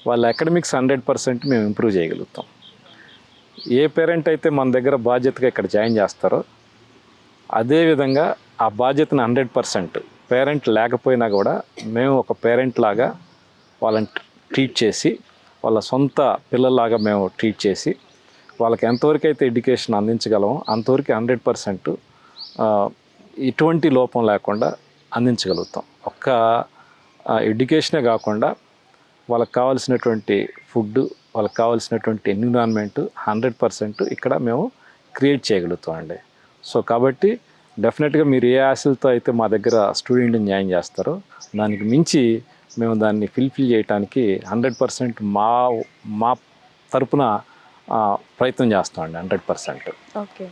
వాళ్ళ అకాడమిక్స్ హండ్రెడ్ పర్సెంట్ మేము ఇంప్రూవ్ చేయగలుగుతాం. ఏ పేరెంట్ అయితే మన దగ్గర బాధ్యతగా ఇక్కడ జాయిన్ చేస్తారో అదేవిధంగా ఆ బాధ్యతను హండ్రెడ్ పర్సెంట్ పేరెంట్ లేకపోయినా కూడా మేము ఒక పేరెంట్ లాగా వాళ్ళని ట్రీట్ చేసి వాళ్ళ సొంత పిల్లల్లాగా మేము ట్రీట్ చేసి వాళ్ళకి ఎంతవరకు అయితే ఎడ్యుకేషన్ అందించగలమో అంతవరకు హండ్రెడ్ పర్సెంట్ ఎటువంటి లోపం లేకుండా అందించగలుగుతాం. ఒక్క ఎడ్యుకేషనే కాకుండా వాళ్ళకి కావాల్సినటువంటి ఫుడ్ వాళ్ళకి కావాల్సినటువంటి ఎన్విరాన్మెంట్ హండ్రెడ్ పర్సెంట్ ఇక్కడ మేము క్రియేట్ చేయగలుగుతాం అండి సో కాబట్టి డెఫినెట్గా మీరు ఏ ఆశలతో అయితే మా దగ్గర స్టూడెంట్ని జాయిన్ చేస్తారో దానికి మించి మేము దాన్ని ఫిల్ఫిల్ చేయడానికి హండ్రెడ్ పర్సెంట్ మా మా తరపున ప్రయత్నం చేస్తామండి హండ్రెడ్ పర్సెంట్ ఓకే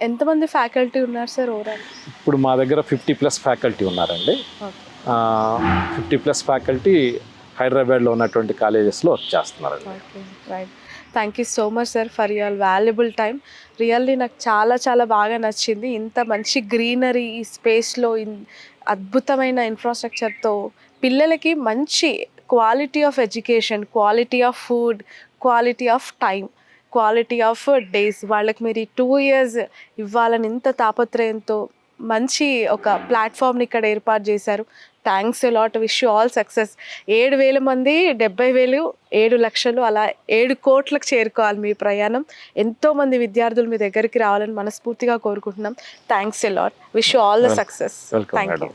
ఎంతమంది ఫ్యాకల్టీ ఉన్నారు సార్ ఓవరాల్ ఇప్పుడు మా దగ్గర ఫిఫ్టీ ప్లస్ ఫ్యాకల్టీ ఉన్నారండి. ఫిఫ్టీ ప్లస్ ఫ్యాకల్టీ హైదరాబాద్లో ఉన్నటువంటి కాలేజెస్లో వర్క్ చేస్తున్నారండి. Right thank you so much sir for your valuable time really నాకు చాలా చాలా బాగా నచ్చింది. ఇంత మంచి గ్రీనరీ ఈ స్పేస్లో ఇన్ అద్భుతమైన ఇన్ఫ్రాస్ట్రక్చర్తో పిల్లలకి మంచి quality of education quality of food quality of time quality of days వాళ్ళకి మీరు ఈ టూ ఇయర్స్ ఇవ్వాలని ఇంత తాపత్రయంతో మంచి ఒక ప్లాట్ఫామ్ని ఇక్కడ ఏర్పాటు చేశారు. Thanks lot wish you all success. ఏడు వేల మంది డెబ్బై వేలు ఏడు లక్షలు అలా ఏడు కోట్లకు చేరుకోవాలి మీ ప్రయాణం. ఎంతో మంది విద్యార్థులు మీ దగ్గరికి రావాలని మనస్ఫూర్తిగా కోరుకుంటున్నాం. Thanks lot wish you all the success. Thank you.